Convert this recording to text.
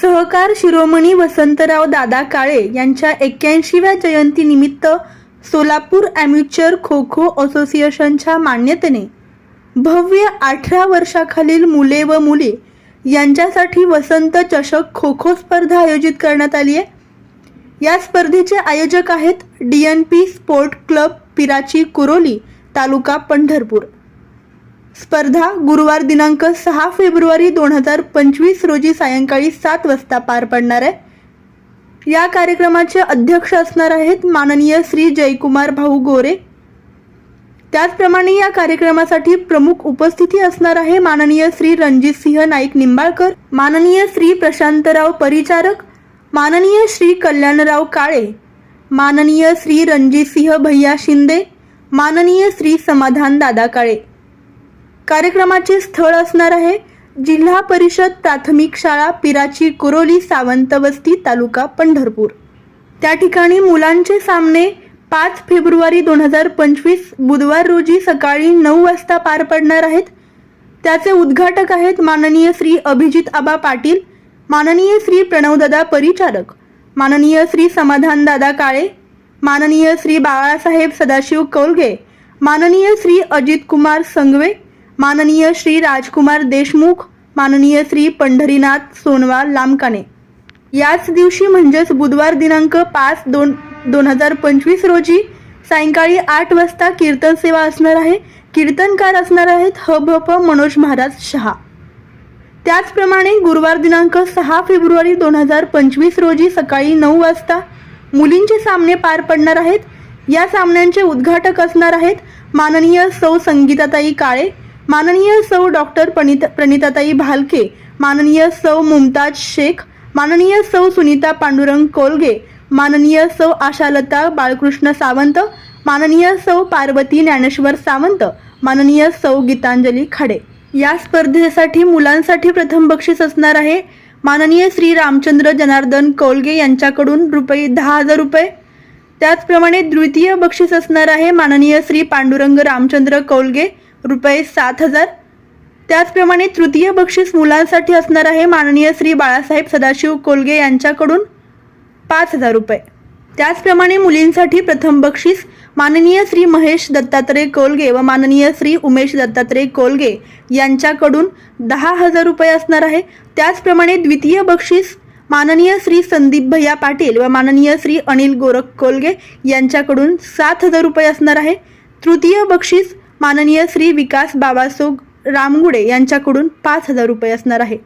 सहकार शिरोमणी वसंतराव दादा काळे यांच्या एक्क्याऐंशीव्या जयंतीनिमित्त सोलापूर ॲम्युचर खो खो असोसिएशनच्या मान्यतेने भव्य अठरा वर्षाखालील मुले व मुली यांच्यासाठी वसंत चषक खो खो स्पर्धा आयोजित करण्यात आली आहे. या स्पर्धेचे आयोजक आहेत D N P sport club Pirachi Kuroli तालुका पंढरपूर. स्पर्धा गुरुवार दिनांक सहा फेब्रुवारी दोन हजार पंचवीस रोजी सायंकाळी सात वाजता पार पडणार आहे. या कार्यक्रमाचे अध्यक्ष असणार आहेत माननीय श्री जयकुमार भाऊ गोरे. त्याचप्रमाणे या कार्यक्रमासाठी प्रमुख उपस्थिती असणार आहे माननीय श्री रणजित सिंह नाईक निंबाळकर माननीय श्री प्रशांतराव परिचारक माननीय श्री कल्याणराव काळे माननीय श्री रणजित सिंह भैया शिंदे माननीय श्री समाधान दादा काळे. कार्यक्रमाचे स्थळ असणार आहे. जिल्हा परिषद प्राथमिक शाळा पिराची कुरोली सावंतवस्ती तालुका पंढरपूर. त्या ठिकाणी मुलांचे सामने पाच फेब्रुवारी दोन हजार पंचवीस बुधवार रोजी सकाळी नऊ वाजता पार पडणार आहेत. त्याचे उद्घाटक आहेत माननीय श्री अभिजित आबा पाटील माननीय श्री प्रणवदादा परिचारक माननीय श्री समाधानदादा काळे माननीय श्री बाळासाहेब सदाशिव कौलगे माननीय श्री अजित कुमार संगवे माननीय श्री राजकुमार देशमुख माननीय श्री पंढरीनाथ सोनवाल लामकाने. याच दिवशी म्हणजेच बुधवार दिनांक पाच दोन दोन हजार पंचवीस रोजी सायंकाळी आठ वाजता कीर्तन सेवा असणार आहे. कीर्तनकार असणार आहेत ह भ प मनोज महाराज शहा. त्याचप्रमाणे गुरुवार दिनांक सहा फेब्रुवारी दोन हजार पंचवीस रोजी सकाळी नऊ वाजता मुलींचे सामने पार पडणार आहेत. या सामन्यांचे उद्घाटक असणार आहेत माननीय सौ संगीताताई काळे माननीय सौ डॉक्टर प्रणित प्रणिताताई भालके माननीय सौ मुमताज शेख माननीय सौ सुनीता पांडुरंग कोलगे माननीय सौ आशालता बाळकृष्ण सावंत माननीय सौ पार्वती ज्ञानेश्वर सावंत माननीय सौ गीतांजली खाडे. या स्पर्धेसाठी मुलांसाठी प्रथम बक्षीस असणार आहे माननीय श्री रामचंद्र जनार्दन कौलगे यांच्याकडून रुपये दहा हजार रुपये. त्याचप्रमाणे द्वितीय बक्षीस असणार आहे माननीय श्री पांडुरंग रामचंद्र कौलगे रुपये सात हजार. त्याचप्रमाणे तृतीय बक्षीस मुलांसाठी असणार आहे माननीय श्री बाळासाहेब सदाशिव कोलगे यांच्याकडून पाच हजार रुपये. त्याचप्रमाणे मुलींसाठी प्रथम बक्षीस माननीय श्री महेश दत्तात्रय कोलगे व माननीय श्री उमेश दत्तात्रय कोलगे यांच्याकडून दहा हजार रुपये असणार आहे. त्याचप्रमाणे द्वितीय बक्षीस माननीय श्री संदीप भैया पाटील व माननीय श्री अनिल गोरख कोलगे यांच्याकडून सात हजार रुपये असणार आहे. तृतीय बक्षीस माननीय श्री विकास बाबासो रामगुडे यांच्याकडून पाच हजार रुपये असणार आहे.